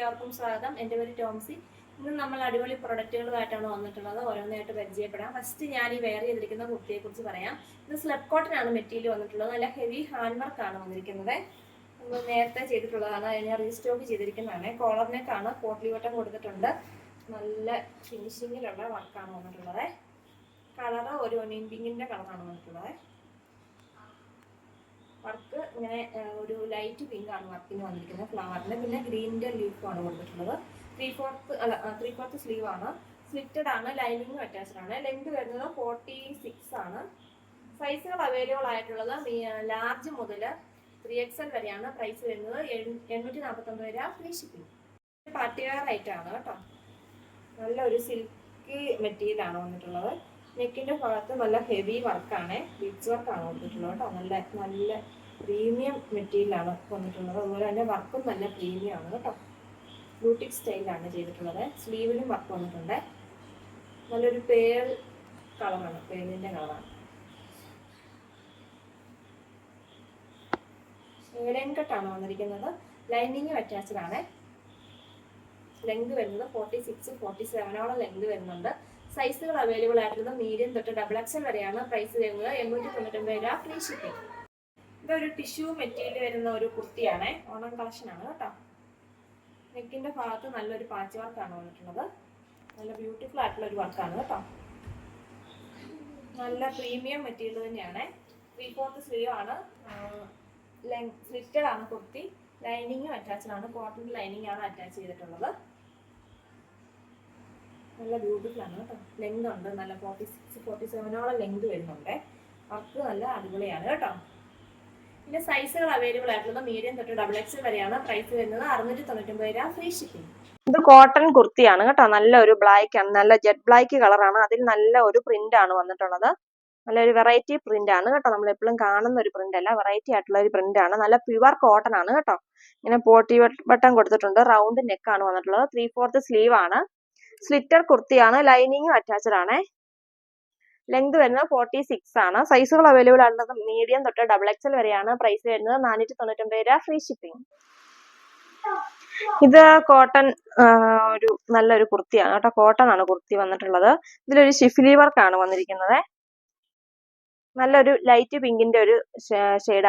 ഏവർക്കും സ്വാഗതം. എന്റെ പേര് ടോംസി. ഇന്ന് നമ്മൾ അടിപൊളി പ്രൊഡക്റ്റുകളുമായിട്ടാണ് വന്നിട്ടുള്ളത്. ഓരോന്നായിട്ട് പരിചയപ്പെടാം. ഫസ്റ്റ് ഞാൻ ഈ വെയർ ചെയ്തിരിക്കുന്ന കുർത്തിയെ കുറിച്ച് പറയാം. ഇത് സ്ലബ് കോട്ടനാണ് മെറ്റീരിയൽ വന്നിട്ടുള്ളത്. നല്ല ഹെവി ഹാൻഡ് വർക്ക് ആണ് വന്നിരിക്കുന്നത്. നമ്മൾ നേരത്തെ ചെയ്തിട്ടുള്ളതാണ്. ഞാൻ റീസ്റ്റോക്ക് ചെയ്തിരിക്കുന്നതാണ്. കോളർ പോട്ട്ലി വട്ടം കൊടുത്തിട്ടുണ്ട്. നല്ല ഫിനിഷിങ്ങിലുള്ള വർക്കാണ് വന്നിട്ടുള്ളത്. കളറ് ഒരു ഒനിയൻ കളറാണ് വന്നിട്ടുള്ളത്. വർക്ക് ഇങ്ങനെ ഒരു ലൈറ്റ് പിങ്ക് ആണ് വർക്കിന് വന്നിരിക്കുന്നത്. ഫ്ലവറിന് പിന്നെ ഗ്രീനിന്റെ ലീഫാണ് കൊടുത്തിട്ടുള്ളത്. ത്രീ ഫോർത്ത് അല്ല ത്രീ ഫോർത്ത് സ്ലീവ് ആണ്. സ്ലിറ്റഡ് ആണ് ലൈനിങ്ങും അറ്റാച്ച്ഡ് ആണ്. ലെങ്ത് വരുന്നത് ഫോർട്ടി സിക്സ് ആണ് സൈസുകൾ അവൈലബിൾ ആയിട്ടുള്ളത് ലാർജ് മുതൽ ത്രീ എക്സ് എൽ വരെയാണ് പ്രൈസ് വരുന്നത്. എണ്ണൂറ്റി നാൽപ്പത്തൊമ്പത് രൂപ ഫ്രീ ഷിപ്പിംഗ് പാർട്ടിവെയർ ആയിട്ടാണ് ആണ് കേട്ടോ. നല്ലൊരു സിൽക്ക് മെറ്റീരിയൽ ആണ് വന്നിട്ടുള്ളത്. നെക്കിന്റെ ഭാഗത്ത് നല്ല ഹെവി വർക്കാണ് ബീച്ച് വർക്കാണ് വന്നിട്ടുള്ളത് കേട്ടോ. നല്ല നല്ല പ്രീമിയം മെറ്റീരിയലാണ് വന്നിട്ടുള്ളത്. അതുപോലെ തന്നെ വർക്കും നല്ല പ്രീമിയം ആണ് കേട്ടോ ബ്യൂട്ടിക് സ്റ്റൈലാണ് ചെയ്തിട്ടുള്ളത്. സ്ലീവിലും വർക്ക് വന്നിട്ടുണ്ട്. നല്ലൊരു പേൾ കളറാണ് പേളിന്റെ കളറാണ് ലൈൻ വന്നിരിക്കുന്നത്. ലൈനിങ്ങും അറ്റാച്ച്ഡ് ആണ് ലെങ്ത് വരുന്നത് ഫോർട്ടി സിക്സ് ഫോർട്ടി സെവനോളം ലെങ്ത് വരുന്നുണ്ട് സൈസുകൾ അവൈലബിൾ ആയിട്ടുള്ളത് മീഡിയം തൊട്ട് ഡബിൾ എക്സൽ വരെയാണ്. പ്രൈസ് വരുന്നത് എണ്ണൂറ്റി തൊണ്ണൂറ്റൊമ്പത് രൂപ. ഫ്രീ ഷിപ്പിംഗ് ഇതൊരു ടിഷ്യൂ മെറ്റീരിയൽ വരുന്ന ഒരു കുർത്തിയാണ്. ഓണം കളക്ഷനാണ് കേട്ടോ. നെക്കിന്റെ ഭാഗത്ത് നല്ലൊരു പാച്ച് വർക്കാണ് വന്നിട്ടുള്ളത്. നല്ല ബ്യൂട്ടിഫുൾ ആയിട്ടുള്ള ഒരു വർക്കാണ് കേട്ടോ. നല്ല പ്രീമിയം മെറ്റീരിയൽ തന്നെയാണ്. ത്രീ ഫോർത്ത് സ്ലീവ് ആണ്. സ്ലിറ്റഡ് ആണ് കുർത്തി. ലൈനിങ്ങും അറ്റാച്ച്ഡ് ആണ്. കോട്ടൺ ലൈനിങ് ആണ് അറ്റാച്ച് ചെയ്തിട്ടുള്ളത്. നല്ല ബ്യൂട്ടിഫുൾ ആണ് കേട്ടോ. ലെങ്ത് ഉണ്ട്. നല്ല ഫോർട്ടി സിക്സ് ഫോർട്ടി സെവനോളം ലെങ്ത് വരുന്നുണ്ട്. വർക്ക് നല്ല അടിപൊളിയാണ് കേട്ടോ. പിന്നെ സൈസുകൾ അവൈലബിൾ ആയിട്ടുള്ളത് മീഡിയം തൊട്ട് ഡബിൾ എക്സ് വരെയാണ് പ്രൈസ് വരുന്നത്. അറുന്നൂറ്റി തൊണ്ണൂറ്റൊമ്പത് രൂപ ഫ്രീ ഷിപ്പിംഗ് ഇത് കോട്ടൺ കുർത്തിയാണ് കേട്ടോ. നല്ല ഒരു ബ്ലാക്ക് ആണ്. നല്ല ജെറ്റ് ബ്ലാക്ക് കളറാണ് അതിൽ നല്ല ഒരു പ്രിന്റ് ആണ് വന്നിട്ടുള്ളത്. നല്ലൊരു വെറൈറ്റി പ്രിന്റ് ആണ് കേട്ടോ. നമ്മൾ എപ്പോഴും കാണുന്ന ഒരു പ്രിന്റ് അല്ല. വെറൈറ്റി ആയിട്ടുള്ള ഒരു പ്രിന്റ് ആണ്. നല്ല പ്യുവർ കോട്ടൺ ആണ് കേട്ടോ. ഇങ്ങനെ പോട്ടി ബട്ടൺ കൊടുത്തിട്ടുണ്ട്. റൗണ്ട് നെക്ക് ആണ് വന്നിട്ടുള്ളത്. ത്രീ ഫോർത്ത് സ്ലീവ് ആണ്. സ്ലിറ്റർ കുർത്തിയാണ്. ലൈനിങ്ങും അറ്റാച്ച്ഡ് ആണ്. ലെങ്ത് വരുന്നത് ഫോർട്ടി സിക്സ് ആണ്. സൈസുകൾ അവൈലബിൾ ആണുള്ളത് മീഡിയം തൊട്ട് ഡബിൾ എക്സൽ വരെയാണ് പ്രൈസ് വരുന്നത്. നാനൂറ്റി തൊണ്ണൂറ്റൊമ്പത് രൂപ ഫ്രീ ഷിപ്പിംഗ് ഇത് കോട്ടൺ ഒരു നല്ലൊരു കുർത്തിയാണ് കേട്ടോ. കോട്ടൺ ആണ് കുർത്തി വന്നിട്ടുള്ളത്. ഇതിലൊരു ഷിഫിലി വർക്കാണ് വന്നിരിക്കുന്നത്. നല്ലൊരു ലൈറ്റ് പിങ്കിന്റെ ഒരു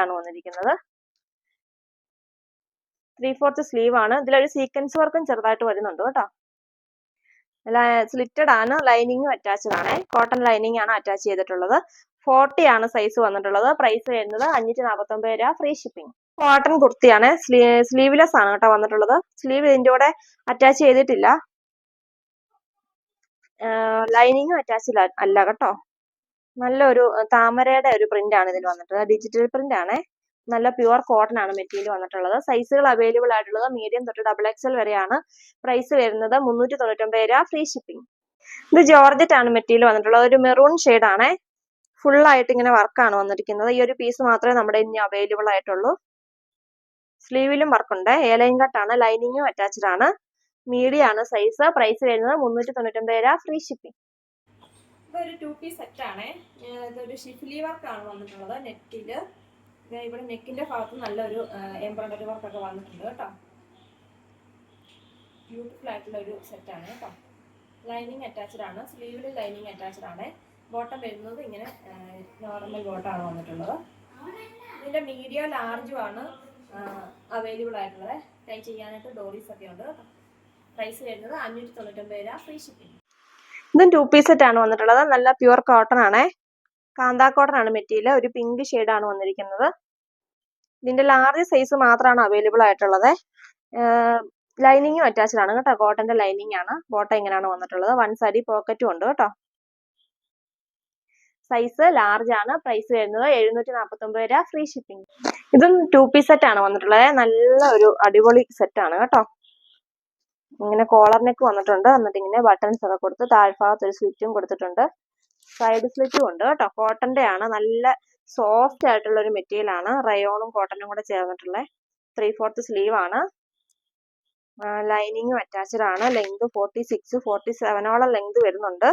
ആണ് വന്നിരിക്കുന്നത്. ത്രീ ഫോർത്ത് സ്ലീവ് ആണ്. ഇതിലൊരു സീക്വൻസ് വർക്കും ചെറുതായിട്ട് വരുന്നുണ്ട് കേട്ടോ. സ്ലിറ്റഡ് ആണ്. ലൈനിങ്ങും അറ്റാച്ച്ഡ് ആണ്. കോട്ടൺ ലൈനിങ് ആണ് അറ്റാച്ച് ചെയ്തിട്ടുള്ളത്. ഫോർട്ടി ആണ് സൈസ് വന്നിട്ടുള്ളത്. പ്രൈസ് വരുന്നത് അഞ്ഞൂറ്റി നാൽപ്പത്തി ഒമ്പത് രൂപ. ഫ്രീ ഷിപ്പിംഗ് കോട്ടൺ കുർത്തിയാണ്. സ്ലീവ്ലെസ് ആണ് കേട്ടോ വന്നിട്ടുള്ളത്. സ്ലീവ് ഇതിന്റെ കൂടെ അറ്റാച്ച് ചെയ്തിട്ടില്ല. ലൈനിങ്ങും അറ്റാച്ച് അല്ല കേട്ടോ. നല്ലൊരു താമരയുടെ ഒരു പ്രിന്റ് ആണ് ഇതിൽ വന്നിട്ടുള്ളത്. ഡിജിറ്റൽ പ്രിന്റ് ആണ്. നല്ല പ്യുവർ കോട്ടൺ ആണ് മെറ്റീരിയൽ വന്നിട്ടുള്ളത്. സൈസുകൾ അവൈലബിൾ ആയിട്ടുള്ളത് മീഡിയം തൊട്ട് ഡബിൾ എക്സൽ വരെയാണ് പ്രൈസ് വരുന്നത് മുന്നൂറ്റി തൊണ്ണൂറ്റൊമ്പത് രൂപ ഫ്രീ ഷിപ്പിംഗ് ഇത് ജോർജറ്റ് ആണ് മെറ്റീരിയൽ വന്നിട്ടുള്ളത്. ഒരു മെറൂൺ ഷെയ്ഡ് ആണ്. ഫുൾ ആയിട്ട് ഇങ്ങനെ വർക്കാണ് വന്നിരിക്കുന്നത്. ഈ ഒരു പീസ് മാത്രമേ നമ്മുടെ ഇനി അവൈലബിൾ ആയിട്ടുള്ളൂ. സ്ലീവിലും വർക്കുണ്ട് ഏലൈൻ കട്ട് കട്ടാണ് ലൈനിങ്ങും അറ്റാച്ച്ഡ് ആണ്. മീഡിയം ആണ് സൈസ് പ്രൈസ് വരുന്നത് മുന്നൂറ്റി തൊണ്ണൂറ്റൊമ്പത് രൂപ ഫ്രീ ഷിപ്പിംഗ് ഇതൊരു ടു പീസ് സെറ്റ് ആണ്. ഇതൊരു ഷിഫ്ലി വർക്കാണ് വന്നിട്ടുള്ളത്. നെറ്റിൽ ഇവിടെ നെക്കിന്റെ ഭാഗത്ത് നല്ലൊരു എംബ്രോയിഡറി വർക്കൊക്കെ വന്നിട്ടുണ്ട് കേട്ടോ. ബ്യൂട്ടിഫുൾ ആയിട്ടുള്ള ഒരു സെറ്റ് ആണ് കേട്ടോ. ലൈനിങ് അറ്റാച്ച്ഡ് ആണ്. സ്ലീവിൽ ലൈനിങ് അറ്റാച്ച്ഡ് ആണ്. ബോട്ടം വരുന്നത് ഇങ്ങനെ നോർമൽ ആണ് വന്നിട്ടുള്ളത്. ഇതിന്റെ മീഡിയം ലാർജും ആണ് അവൈലബിൾ ആയിട്ടുള്ളത്. ട്രൈ ചെയ്യാനായിട്ട് ഡോറീസ് ഒക്കെ ഉണ്ട് പ്രൈസ് വരുന്നത് അഞ്ഞൂറ്റി തൊണ്ണൂറ്റൊമ്പത് രൂപ. ഫ്രീ ഷിപ്പിംഗ് ഇതും ടു പീസ് സെറ്റ് ആണ് വന്നിട്ടുള്ളത്. നല്ല പ്യുവർ കോട്ടൺ ആണ്. കാന്താ കോട്ടൺ ആണ് മെറ്റീരിയൽ ഒരു പിങ്ക് ആണ് വന്നിരിക്കുന്നത്. ഇതിന്റെ ലാർജ് സൈസ് മാത്രമാണ് അവൈലബിൾ ആയിട്ടുള്ളത്. ലൈനിങ്ങും അറ്റാച്ച്ഡ് ആണ് കേട്ടോ. കോട്ടന്റെ ലൈനിങ് ആണ്. ബോട്ടം ഇങ്ങനെയാണ് വന്നിട്ടുള്ളത്. വൺ സൈഡി പോക്കറ്റും ഉണ്ട് കേട്ടോ. സൈസ് ലാർജ് ആണ്. പ്രൈസ് വരുന്നത് എഴുന്നൂറ്റി നാൽപ്പത്തി ഒമ്പത് രൂപ. Free shipping. ഇതും ടു പീസ് സെറ്റ് ആണ് വന്നിട്ടുള്ളത്. നല്ല ഒരു അടിപൊളി സെറ്റ് ആണ് കേട്ടോ. ഇങ്ങനെ കോളർ നെക്ക് വന്നിട്ടുണ്ട്. എന്നിട്ട് ഇങ്ങനെ ബട്ടൺസ് ഒക്കെ കൊടുത്ത് താഴ്ഭാഗത്ത് ഒരു സ്ലിറ്റും കൊടുത്തിട്ടുണ്ട്. സൈഡ് സ്ലിറ്റും ഉണ്ട് കേട്ടോ. കോട്ടന്റെ ആണ്. നല്ല സോഫ്റ്റ് ആയിട്ടുള്ള ഒരു മെറ്റീരിയൽ ആണ്. റയോണും കോട്ടനും കൂടെ ചേർന്നിട്ടുള്ള ത്രീ ഫോർത്ത് സ്ലീവ് ആണ്. ലൈനിങ്ങും അറ്റാച്ച്ഡ് ആണ്. ലെങ്ത് ഫോർട്ടി സിക്സ് ഫോർട്ടി സെവനോളം ലെങ്ത് വരുന്നുണ്ട്.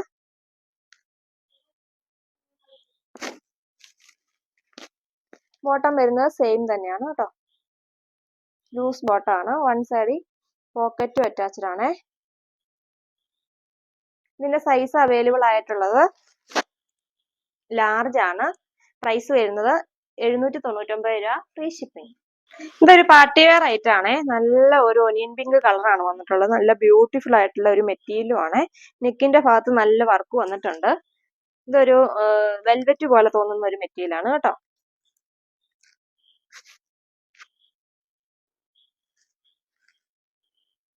ബോട്ടം വരുന്നത് സെയിം തന്നെയാണ് കേട്ടോ. ലൂസ് ബോട്ടാണ് വൺ സൈഡിൽ പോക്കറ്റും അറ്റാച്ച്ഡ് ആണേ. ഇതിന്റെ സൈസ് അവൈലബിൾ ആയിട്ടുള്ളത് ലാർജ് ആണ്. പ്രൈസ് വരുന്നത് എഴുന്നൂറ്റി തൊണ്ണൂറ്റൊമ്പത് രൂപ ഫ്രീ ഷിപ്പിംഗ് ഇതൊരു പാർട്ടി വെയർ ആണ്. നല്ല ഒരു ഒനിയൻ പിങ്ക് കളറാണ് വന്നിട്ടുള്ളത്. നല്ല ബ്യൂട്ടിഫുൾ ആയിട്ടുള്ള ഒരു മെറ്റീരിയലും ആണ്. നെക്കിന്റെ ഭാഗത്ത് നല്ല വർക്ക് വന്നിട്ടുണ്ട്. ഇതൊരു വെൽവെറ്റ് പോലെ തോന്നുന്ന ഒരു മെറ്റീരിയലാണ് കേട്ടോ.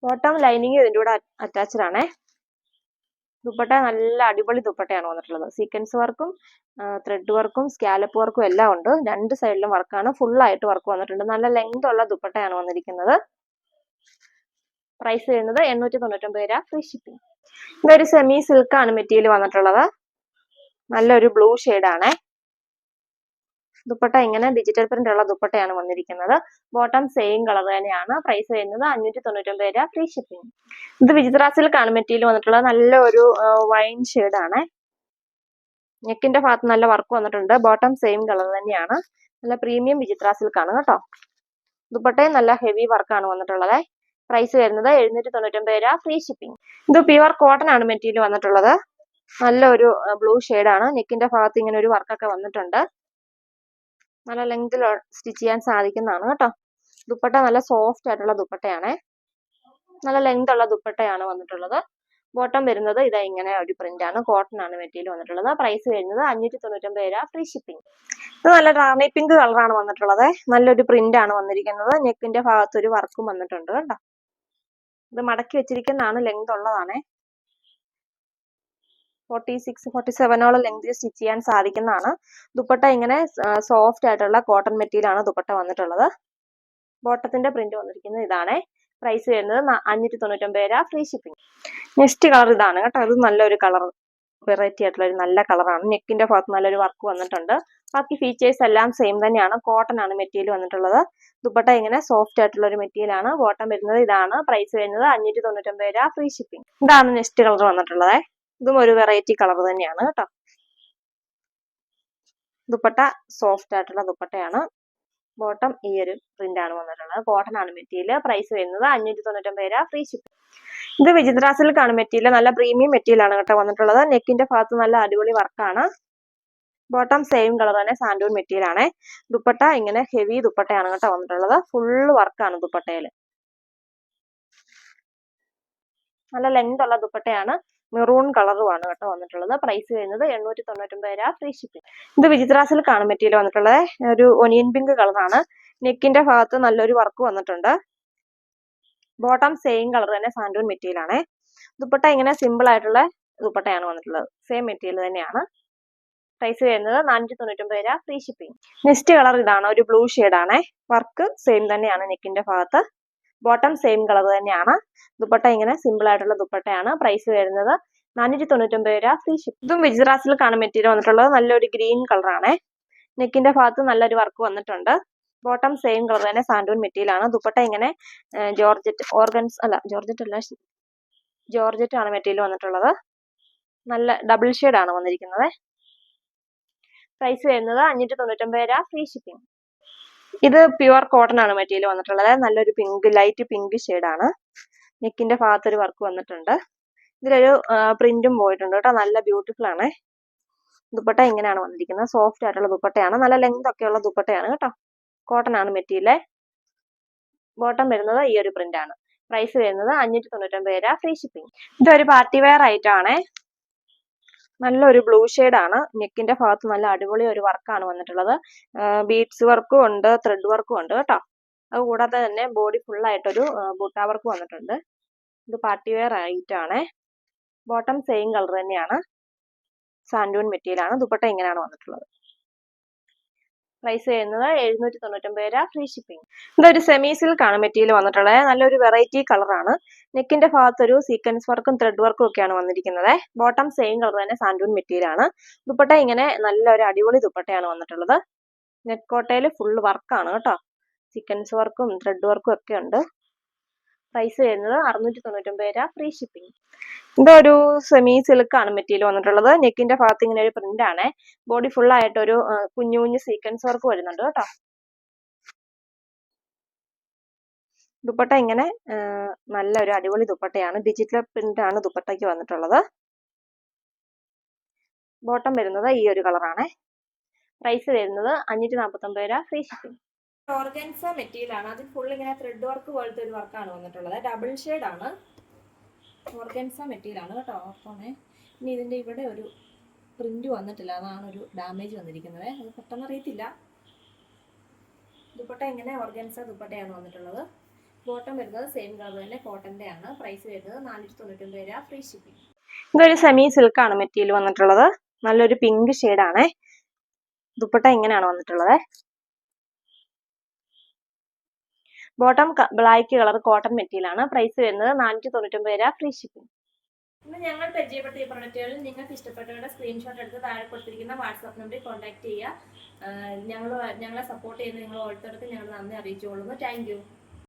ബോട്ടം ലൈനിങ് ഇതിന്റെ കൂടെ അറ്റാച്ച്ഡ് ആണേ. ദുപ്പട്ട നല്ല അടിപൊളി ദുപ്പട്ടയാണ് വന്നിട്ടുള്ളത്. സീക്വൻസ് വർക്കും ത്രെഡ് വർക്കും സ്കാലപ്പ് വർക്കും എല്ലാം ഉണ്ട്. രണ്ട് സൈഡിലും വർക്കാണ് ഫുൾ ആയിട്ട് വർക്ക് വന്നിട്ടുണ്ട്. നല്ല ലെങ്ത് ഉള്ള ദുപ്പട്ടയാണ് വന്നിരിക്കുന്നത്. പ്രൈസ് വരുന്നത് എണ്ണൂറ്റി തൊണ്ണൂറ്റൊമ്പത് രൂപ ഫ്രീ ഷിപ്പിംഗ് ഇതൊരു സെമി സിൽക്കാണ് മെറ്റീരിയൽ വന്നിട്ടുള്ളത്. നല്ലൊരു ബ്ലൂ ആണ്. ദുപ്പട്ട ഇങ്ങനെ ഡിജിറ്റൽ പ്രിന്റ് ഉള്ള ദുപ്പട്ടയാണ് വന്നിരിക്കുന്നത്. ബോട്ടം സെയിം കളർ തന്നെയാണ്. പ്രൈസ് വരുന്നത് അഞ്ഞൂറ്റി തൊണ്ണൂറ്റൊമ്പത് രൂപ ഫ്രീ ഷിപ്പിംഗ് ഇത് വിചിത്ര കാണുമെറ്റിയിൽ മെറ്റീരിയൽ വന്നിട്ടുള്ളത് നല്ല ഒരു വൈൻ ആണ്. നെക്കിന്റെ ഭാഗത്ത് നല്ല വർക്ക് വന്നിട്ടുണ്ട്. ബോട്ടം സെയിം കളർ തന്നെയാണ്. നല്ല പ്രീമിയം വിചിത്ര സിൽക്കാണ് കേട്ടോ. ദുപ്പട്ടയും നല്ല ഹെവി വർക്കാണ് വന്നിട്ടുള്ളത്. പ്രൈസ് വരുന്നത് എഴുന്നൂറ്റി തൊണ്ണൂറ്റൊമ്പത് രൂപ ഫ്രീ ഷിപ്പിംഗ് ഇത് പ്യുവർ കോട്ടൺ ആണ് മെറ്റീരിയൽ വന്നിട്ടുള്ളത്. നല്ലൊരു ബ്ലൂ ആണ്. നെക്കിന്റെ ഭാഗത്ത് ഇങ്ങനെ ഒരു വർക്കൊക്കെ വന്നിട്ടുണ്ട്. നല്ല ലെങ്തിൽ സ്റ്റിച്ച് ചെയ്യാൻ സാധിക്കുന്നതാണ് കേട്ടോ. ദുപ്പട്ട നല്ല സോഫ്റ്റ് ആയിട്ടുള്ള ദുപ്പട്ടയാണ്. നല്ല ലെങ്ത് ഉള്ള ദുപ്പട്ടയാണ് വന്നിട്ടുള്ളത്. ബോട്ടം വരുന്നത് ഇതാ ഇങ്ങനെ ഒരു പ്രിന്റ് ആണ്. കോട്ടൺ ആണ് മെറ്റീരിയൽ വന്നിട്ടുള്ളത്. പ്രൈസ് വരുന്നത് അഞ്ഞൂറ്റി തൊണ്ണൂറ്റൊമ്പത് രൂപ ഫ്രീ ഷിപ്പിംഗ് ഇത് നല്ല റാണി പിങ്ക് കളറാണ് വന്നിട്ടുള്ളത്. നല്ലൊരു പ്രിന്റ് ആണ് വന്നിരിക്കുന്നത്. നെക്കിന്റെ ഭാഗത്ത് ഒരു വർക്കും വന്നിട്ടുണ്ട് കേട്ടോ. ഇത് മടക്കി വെച്ചിരിക്കുന്നതാണ് ലെങ്ത് ഉള്ളതാണ്. ഫോർട്ടി സിക്സ് ഫോർട്ടി സെവനോളം ലെങ്ത് സ്റ്റിച്ച് ചെയ്യാൻ സാധിക്കുന്നതാണ്. ദുപ്പട്ട ഇങ്ങനെ സോഫ്റ്റ് ആയിട്ടുള്ള കോട്ടൺ മെറ്റീരിയലാണ് ദുപ്പട്ട വന്നിട്ടുള്ളത്. ബോട്ടത്തിന്റെ പ്രിന്റ് വന്നിരിക്കുന്നത് ഇതാണ്. പ്രൈസ് വരുന്നത് അഞ്ഞൂറ്റി തൊണ്ണൂറ്റൊമ്പത് രൂപ ഫ്രീ ഷിപ്പിംഗ് നെക്സ്റ്റ് കളർ ഇതാണ് കേട്ടോ. ഇത് നല്ലൊരു കളർ വെറൈറ്റി ആയിട്ടുള്ള ഒരു നല്ല കളറാണ് നെക്കിന്റെ ഭാഗത്ത് നല്ലൊരു വർക്ക് വന്നിട്ടുണ്ട്. ബാക്കി ഫീച്ചേഴ്സ് എല്ലാം സെയിം തന്നെയാണ്. കോട്ടൺ ആണ് മെറ്റീരിയൽ വന്നിട്ടുള്ളത്. ദുപ്പട്ട ഇങ്ങനെ സോഫ്റ്റ് ആയിട്ടുള്ള ഒരു മെറ്റീരിയൽ ആണ്. ബോട്ടം വരുന്നത് ഇതാണ്. പ്രൈസ് വരുന്നത് അഞ്ഞൂറ്റി തൊണ്ണൂറ്റൊമ്പത് രൂപ ഫ്രീ ഷിപ്പിംഗ് ഇതാണ് നെക്സ്റ്റ് കളർ വന്നിട്ടുള്ളത്. ഇതും ഒരു വെറൈറ്റി കളർ തന്നെയാണ് കേട്ടോ. ദുപ്പട്ട സോഫ്റ്റ് ആയിട്ടുള്ള ദുപ്പട്ടയാണ്. ബോട്ടം ഈ ഒരു പ്രിന്റ് ആണ് വന്നിട്ടുള്ളത്. കോട്ടൺ ആണ് മെറ്റീരിയൽ പ്രൈസ് വരുന്നത് അഞ്ഞൂറ്റി തൊണ്ണൂറ്റൊമ്പത് രൂപ. ഫ്രീ ഷിപ്പിംഗ് ഇത് വിചിത്ര സിൽക്ക് ആണ് മെറ്റീരിയൽ നല്ല പ്രീമിയം മെറ്റീരിയൽ ആണ് കേട്ടോ വന്നിട്ടുള്ളത്. നെക്കിന്റെ ഭാഗത്ത് നല്ല അടിപൊളി വർക്കാണ് ബോട്ടം സെയിം കളർ തന്നെ സാൻഡൂൺ മെറ്റീരിയൽ ആണ്. ദുപ്പട്ട ഇങ്ങനെ ഹെവി ദുപ്പട്ടയാണ് കേട്ടോ വന്നിട്ടുള്ളത്. ഫുള്ള് വർക്കാണ് ദുപ്പട്ടയിൽ നല്ല ലെങ്ത് ഉള്ള ദുപ്പട്ടയാണ്. മെറൂൺ കളറുമാണ് കേട്ടോ വന്നിട്ടുള്ളത്. പ്രൈസ് വരുന്നത് എണ്ണൂറ്റി തൊണ്ണൂറ്റൊമ്പത് രൂപ ഫ്രീ ഷിപ്പിംഗ് ഇത് വിചിത്ര സിൽക്കാണ് മെറ്റീരിയൽ വന്നിട്ടുള്ളത് ഒരു ഒനിയൻ പിങ്ക് കളറാണ് നെക്കിന്റെ ഭാഗത്ത് നല്ലൊരു വർക്ക് വന്നിട്ടുണ്ട്. ബോട്ടം സെയിം കളർ തന്നെ സാൻഡൂൺ മെറ്റീരിയൽ ആണ്. ദുപ്പട്ട ഇങ്ങനെ സിമ്പിൾ ആയിട്ടുള്ള ദുപ്പട്ടയാണ് വന്നിട്ടുള്ളത്. സെയിം മെറ്റീരിയൽ തന്നെയാണ്. പ്രൈസ് വരുന്നത് നാനൂറ്റി തൊണ്ണൂറ്റൊമ്പത് രൂപ ഫ്രീ ഷിപ്പിംഗ് നെക്സ്റ്റ് കളർ ഇതാണ്. ഒരു ബ്ലൂ ആണ്. വർക്ക് സെയിം തന്നെയാണ് നെക്കിന്റെ ഭാഗത്ത്. ബോട്ടം സെയിം കളർ തന്നെയാണ്. ദുപ്പട്ട ഇങ്ങനെ സിമ്പിൾ ആയിട്ടുള്ള ദുപ്പട്ടയാണ്. പ്രൈസ് വരുന്നത് നാനൂറ്റി തൊണ്ണൂറ്റൊമ്പത് രൂപ. ഫ്രീ ഷിപ്പ് ഇതും വിജിറ കാണാൻ മെറ്റീരിയൽ വന്നിട്ടുള്ളത് നല്ലൊരു ഗ്രീൻ കളറാണ് നെക്കിന്റെ ഭാഗത്ത് നല്ലൊരു വർക്ക് വന്നിട്ടുണ്ട്. ബോട്ടം സെയിം കളർ തന്നെ സാൻഡൂൺ മെറ്റീരിയൽ ആണ്. ദുപ്പട്ട ഇങ്ങനെ ജോർജറ്റ് ഓർഗൻസ് അല്ല ജോർജറ്റ് അല്ല ജോർജറ്റ് ആണ് മെറ്റീരിയൽ വന്നിട്ടുള്ളത്. നല്ല ഡബിൾ ആണ് വന്നിരിക്കുന്നത്. പ്രൈസ് വരുന്നത് അഞ്ഞൂറ്റി തൊണ്ണൂറ്റൊമ്പത് രൂപ. ഫ്രീ ഷിപ്പിംഗ് ഇത് പ്യുവർ കോട്ടൺ ആണ് മെറ്റീരിയൽ വന്നിട്ടുള്ളത്. നല്ലൊരു പിങ്ക് ലൈറ്റ് പിങ്ക് ആണ്. നെക്കിന്റെ ഭാഗത്തൊരു വർക്ക് വന്നിട്ടുണ്ട്. ഇതിലൊരു പ്രിന്റും പോയിട്ടുണ്ട് കേട്ടോ. നല്ല ബ്യൂട്ടിഫുൾ ആണ്. ദുപ്പട്ട ഇങ്ങനെയാണ് വന്നിരിക്കുന്നത്. സോഫ്റ്റ് ആയിട്ടുള്ള ദുപ്പട്ടയാണ്. നല്ല ലെങ്ത് ഒക്കെയുള്ള ദുപ്പട്ടയാണ് കേട്ടോ. കോട്ടൺ ആണ് മെറ്റീരിയൽ ബോട്ടം വരുന്നത് ഈ ഒരു പ്രിന്റ് ആണ്. പ്രൈസ് വരുന്നത് അഞ്ഞൂറ്റി തൊണ്ണൂറ്റൊമ്പത് രൂപ. ഫ്രീ ഷിപ്പിംഗ് ഇതൊരു പാർട്ടി വെയർ ആണ്. നല്ലൊരു ബ്ലൂ ആണ് നെക്കിന്റെ ഭാഗത്ത് നല്ല അടിപൊളി ഒരു വർക്കാണ് വന്നിട്ടുള്ളത്. ബീഡ്സ് വർക്കും ഉണ്ട് ത്രെഡ് വർക്കും ഉണ്ട് കേട്ടോ. അത് കൂടാതെ തന്നെ ബോഡി ഫുൾ ആയിട്ടൊരു ബുട്ട വർക്ക് വന്നിട്ടുണ്ട്. ഇത് പാർട്ടി വെയർ ആയിട്ടാണ് ബോട്ടം സെയിം കളർ തന്നെയാണ്. സാൻഡൂൺ മെറ്റീരിയലാണ് ദുപ്പട്ട ഇങ്ങനെയാണ് വന്നിട്ടുള്ളത്. പ്രൈസ് വരുന്നത് എഴുന്നൂറ്റി തൊണ്ണൂറ്റൊമ്പത് രൂപ. Free shipping. ഇതൊരു സെമി സിൽക്ക് ആണ് മെറ്റീരിയൽ വന്നിട്ടുള്ളത്. നല്ലൊരു വെറൈറ്റി കളറാണ് നെക്കിന്റെ ഭാഗത്തൊരു സീക്വൻസ് വർക്കും ത്രെഡ് വർക്കും ഒക്കെയാണ് വന്നിരിക്കുന്നത്. ബോട്ടം സെയിം കളർ തന്നെ സാൻഡൂൺ മെറ്റീരിയൽ ആണ്. ദുപ്പട്ട ഇങ്ങനെ നല്ലൊരു അടിപൊളി ദുപ്പട്ടയാണ് വന്നിട്ടുള്ളത്. നെറ്റ് ഫുൾ വർക്കാണ് കേട്ടോ. സീക്വൻസ് വർക്കും ത്രെഡ് വർക്കും ഒക്കെ ഉണ്ട്. പ്രൈസ് വരുന്നത് അറുന്നൂറ്റി തൊണ്ണൂറ്റൊമ്പത് രൂപ ഫ്രീ ഷിപ്പിംഗ് ഇതൊരു സെമി സിൽക്ക് ആണ് മെറ്റീരിയൽ വന്നിട്ടുള്ളത്. നെക്കിന്റെ ഭാഗത്ത് ഇങ്ങനെ ഒരു പ്രിന്റ് ആണ്. ബോഡി ഫുൾ ആയിട്ട് ഒരു കുഞ്ഞു കുഞ്ഞു സീക്വൻസ് വർക്ക് വരുന്നുണ്ട് കേട്ടോ. ദുപ്പട്ട ഇങ്ങനെ നല്ല നല്ലൊരു അടിപൊളി ദുപ്പട്ടയാണ്. ഡിജിറ്റൽ പ്രിന്റ് ആണ് ദുപ്പട്ടയ്ക്ക് വന്നിട്ടുള്ളത്. ബോട്ടം വരുന്നത് ഈ ഒരു കളറാണ്. പ്രൈസ് വരുന്നത് അഞ്ഞൂറ്റി നാൽപ്പത്തൊമ്പത് രൂപ ഫ്രീ ഷിപ്പിംഗ്. ഓർഗൻസ മെറ്റീരിയൽ ആണ്. അതിൽ ഫുൾ ഇങ്ങനെ ത്രെഡ് വർക്ക് പോലത്തെ ഒരു വർക്കാണ് വന്നിട്ടുള്ളത്. ഡബിൾ ഷെയ്ഡ് ആണ്. ഓർഗൻസ മെറ്റീരിയൽ ആണ് കേട്ടോ ഓർത്തോണേ. ഇനി ഇതിന്റെ ഇവിടെ ഒരു പ്രിന്റ് വന്നിട്ടില്ല. അതാണ് ഒരു ഡാമേജ് വന്നിരിക്കുന്നത്. അത് പെട്ടെന്ന് അറിയത്തില്ല. ദുപ്പട്ട ഇങ്ങനെ ഓർഗൻസ ദുപ്പട്ടയാണ് വന്നിട്ടുള്ളത്. ബോട്ടം വരുന്നത് സെയിം കളർ തന്നെ കോട്ടന്റെ ആണ്. പ്രൈസ് വരുന്നത് നാനൂറ്റി തൊണ്ണൂറ്റൊമ്പത് രൂപ. ഫ്രീ ഷിപ്പിംഗ് ഇതൊരു സെമി സിൽക്ക് ആണ് മെറ്റീരിയൽ വന്നിട്ടുള്ളത്. നല്ലൊരു പിങ്ക് ആണ്. ദുപ്പട്ട ഇങ്ങനെയാണ് വന്നിട്ടുള്ളത്. Bottom black colour cotton material ആണ്. പ്രൈസ് വരുന്നത് നാനൂറ്റി തൊണ്ണൂറ്റി ഒമ്പത് രൂപ. ഫ്രീ ഷിപ്പിംഗ് ഇന്ന് ഞങ്ങൾ പരിചയപ്പെടുത്തിയ പ്രൊഡക്റ്റുകളിൽ നിങ്ങൾക്ക് ഇഷ്ടപ്പെട്ടവരുടെ സ്ക്രീൻഷോട്ട് എടുത്ത് താഴെ കൊടുത്തിരിക്കുന്ന വാട്സാപ്പ് നമ്പറിൽ കോൺടാക്ട് ചെയ്യുക. ഞങ്ങൾ ഞങ്ങളെ സപ്പോർട്ട് ചെയ്യുന്ന നിങ്ങൾ ഓരോരുത്തർക്കും ഞങ്ങൾ നന്ദി അറിയിച്ചുകൊള്ളുന്നു. താങ്ക്